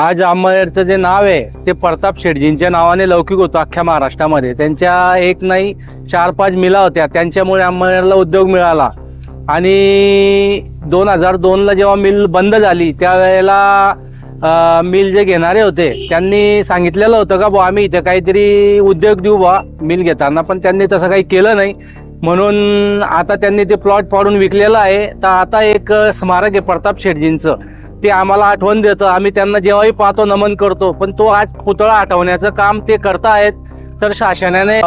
आज अंमळनेरचं जे नाव आहे ते प्रताप शेटजींच्या नावाने लौकिक होतं अख्ख्या महाराष्ट्रामध्ये. त्यांच्या एक नाही चार पाच मिला होत्या. त्यांच्यामुळे अंमळनेरला उद्योग मिळाला. आणि दोन हजार दोनला जेव्हा मिल बंद झाली त्यावेळेला मिल जे घेणारे होते त्यांनी सांगितलेलं होतं का बुवा आम्ही इथं काहीतरी उद्योग देऊ बा मिल घेताना. पण त्यांनी तसं काही केलं नाही. म्हणून आता त्यांनी ते प्लॉट पाडून विकलेलं आहे. तर आता एक स्मारक आहे प्रताप शेटजींचं. ते आम्हाला आठवण देतं. आम्ही त्यांना जेव्हाही पाहतो नमन करतो. पण तो आज पुतळा आठवण्याचं काम ते करतायत तर शासनाने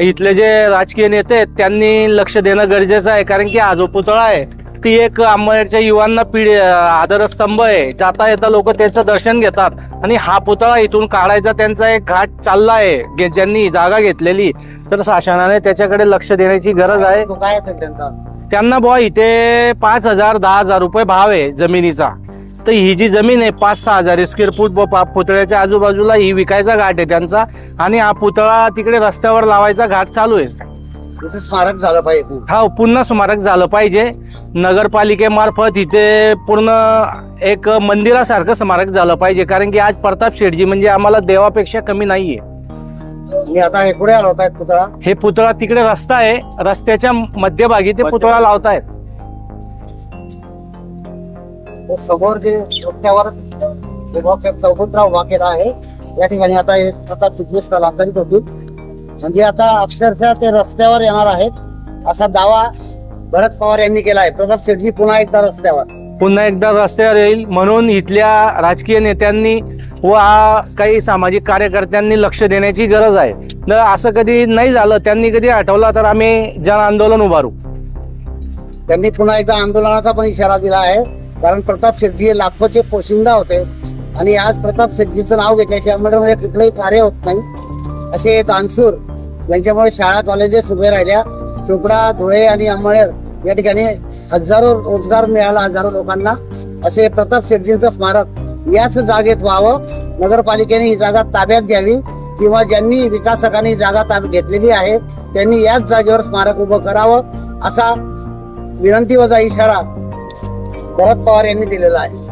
इथले जे राजकीय नेते आहेत त्यांनी लक्ष देणं गरजेचं आहे. कारण की हा जो पुतळा आहे ती एक आंबेडच्या युवांना पिढी आदरस्तंभ आहे. जाता येता लोक त्याचं दर्शन घेतात. आणि हा पुतळा इथून काढायचा त्यांचा एक घाट चालला आहे. ज्यांनी जागा घेतलेली. तर शासनाने त्याच्याकडे लक्ष देण्याची गरज आहे. त्यांना बुवा इथे पाच हजार दहा हजार रुपये भाव आहे जमिनीचा. तर ही जी जमीन आहे पाच सहा हजार स्क्वेअर फूट ब- पुतळ्याच्या आजूबाजूला ही विकायचा घाट आहे त्यांचा. आणि हा पुतळा तिकडे रस्त्यावर लावायचा घाट चालू आहे. स्मारक झालं पाहिजे हा पुन्हा स्मारक झालं पाहिजे. नगरपालिकेमार्फत इथे पूर्ण एक मंदिरासारखं स्मारक झालं पाहिजे. कारण की आज प्रताप शेठजी म्हणजे आम्हाला देवापेक्षा कमी नाहीये. मी आता हे पुढे आलो होता पुतळा. हे पुतळा तिकडे रस्ता आहे. रस्त्याच्या मध्यभागी ते पुतळा लावतायत. तो समोर जे रस्त्यावर चौकतराव केला आहे या ठिकाणी आता हे आता तिथले स्थलांतरित होतील. म्हणजे आता अक्षरशः ते रस्त्यावर येणार आहेत. असा दावा भरत पवार यांनी केला आहे प्रताप शेटजी पुन्हा एकदा रस्त्यावर. पुन्हा एकदा रस्त्यावर येईल म्हणून इथल्या राजकीय नेत्यांनी व काही सामाजिक कार्यकर्त्यांनी लक्ष देण्याची गरज आहे. तर असं कधी नाही झालं त्यांनी कधी आठवलं तर आम्ही जन आंदोलन उभारू. त्यांनी पुन्हा एकदा आंदोलनाचा पण इशारा दिला आहे. कारण प्रताप शेट्टी हे लाखोचे पोशिंदा होते आणि आज प्रताप शेटजीचं नाव घेतल्याशिवाय अंबडमध्ये म्हणजे कुठलंही कार्य होत नाही. असे दानशूर यांच्यामुळे शाळा कॉलेजेस उभे राहिल्या. चोपडा धुळे आणि अंमळेर या ठिकाणी हजारो रोजगार मिळाला हजारो लोकांना. असे प्रताप शेटजींचं स्मारक याच जागेत व्हावं. नगरपालिकेने ही जागा ताब्यात घ्यावी किंवा ज्यांनी विकासकांनी जागा ताब्यात घेतलेली आहे त्यांनी याच जागेवर स्मारक उभं करावं असा विनंती वजा इशारा भरत पवार यांनी दिलेला आहे.